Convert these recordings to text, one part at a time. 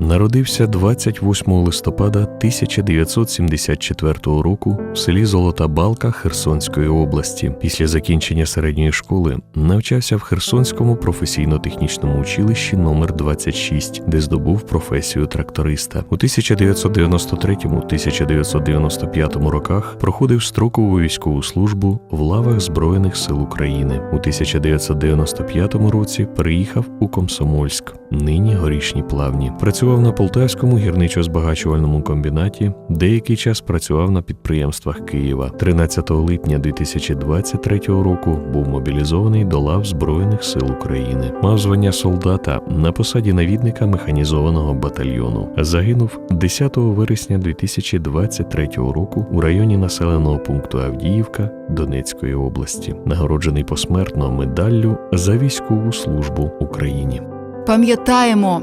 народився 28 листопада 1974 року в селі Золота Балка Херсонської області. Після закінчення середньої школи навчався в Херсонському професійно-технічному училищі номер 26, де здобув професію тракториста. У 1993-1995 роках проходив строкову військову службу в лавах Збройних сил України. У 1995 році переїхав у Комсомольськ, нині горішні плавні. Працював на Полтавському гірничо-збагачувальному комбінаті. Деякий час працював на підприємствах Києва. 13 липня 2023 року був мобілізований до лав Збройних сил України. Мав звання солдата на посаді навідника механізованого батальйону. Загинув 10 вересня 2023 року у районі населеного пункту Авдіївка Донецької області, нагороджений посмертно медаллю за військову службу Україні. Пам'ятаємо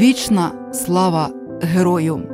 вічна слава герою.